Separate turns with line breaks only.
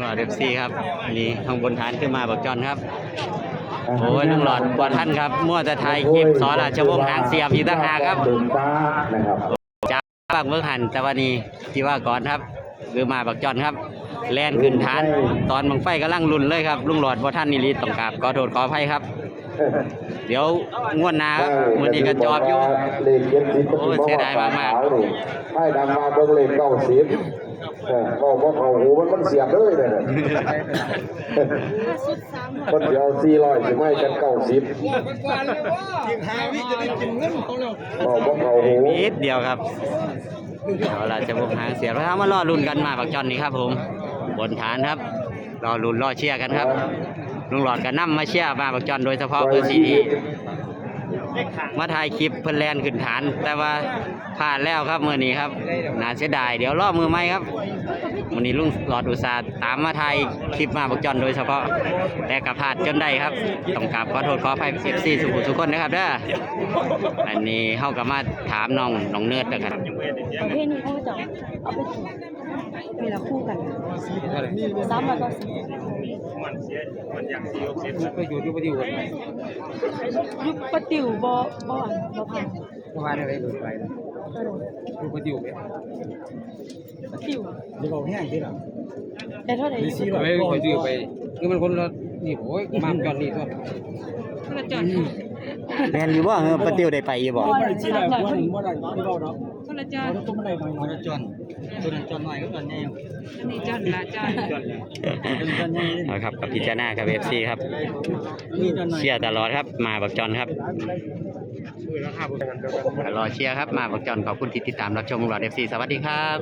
หลอดเอฟซีครับนี่ข้างบนฐานขึ้นมาบอกจอนครับ โอ้ยลุงหลอดกว่าท่านครับมั่วจะถ่ายคลิปสอนราชวงศ์หางเสียบอีกต่างหากครับ
ถึงฟ้านะครับ
จากบางเมืองหันแต่วันนี้ที่ว่าก่อนครับ คือมาบักจอนครับ แลนขึ้นฐาน ตอนบังไฟกำลังรุนเลยครับลุงหลอดบ่ท่านนิริต้องกราบขอโทษขออภัยครับเดี๋ยวงวดหน้าครับมื้อนี้ก็จอบอยู่
เลขเจ็ดสิบ
โอ้ยเสียดายมากๆ
ให้ดังมาเบิ่งเลขเก้าสิบ เออบอกว่าเขาหูมันมันเสียบเลยเลยนะคนเดียวสี่ร้อยถึงไม่กันเก้าสิบบอกว่าเขาหู
นิดเดียวครับเอาล่ะจะพบหางเสียบแล้วครับมารอลุ้นกันมาบักจอนนี่ครับ ผม บนฐานครับ รอลุ้นรอเชียร์กันครับลุงหลอดก็นํมาเชียร์มาบักจอนโดยเฉพาะเพื่อซีดี มาถ่ายคลิปเพิ่นแลนขึ้นฐาน แต่ว่าผ่านแล้วครับมื้อนี้ครับน่าเสียดายเดี๋ยวรอบมือไหมครับ มื้อนี้ลุงหลอดอุตส่าห์ตามมาถ่ายคลิปมาบักจอนโดยเฉพาะ แต่ก็พลาดจนได้ครับ ต้องกราบขอโทษขออภัย FC ทุกผู้ทุกคนนะครับเด้ออันนี้เฮาก็มาถามน้องน้องเนิร์ดนะครับ
ประเภทนี้เขาจะเอาไปถูกเวลาคู่กันซ้ำแล้วก็สี
ก็อยู่ที่ปฏิวัติ
ยุบปะติ๋วบ่บ่อันบ่พัง
เมื่อวานอะไรหลุดไป นะ
กระโดด
อยู่ปฏิวัติ
ปะติ๋ว
จะบอกแห้งที่หลัง
ได้เท่าไหร่
ไม่คอยซื้อไปคือมันคนละนี่โอ้ยมามจอดนี่ก็
กระจอด
แม่นอยู่บ่เออปะติวได้ไปอยู่บ่
บ่ได้สิได้บ่ได้
บ่ได้ที่เราเนาะ
คนละจอด
ตัวมันได้หน่อยหน่อยจอนตัวนั้นจอนหน่อยก็จอนใหญ่
อันนี้จอดละจอด
จอนจอนใหญ่
เอาครับกับพิจารณากับ FC ครับ
นี่จอนหน่อย
เชียร์ตลอดครับมาบักจอนครับ
ร
อเชียร์ครับมาบอกจอนขอบคุณที่ติดตามรับชมของเรา FC สวัสดีครับ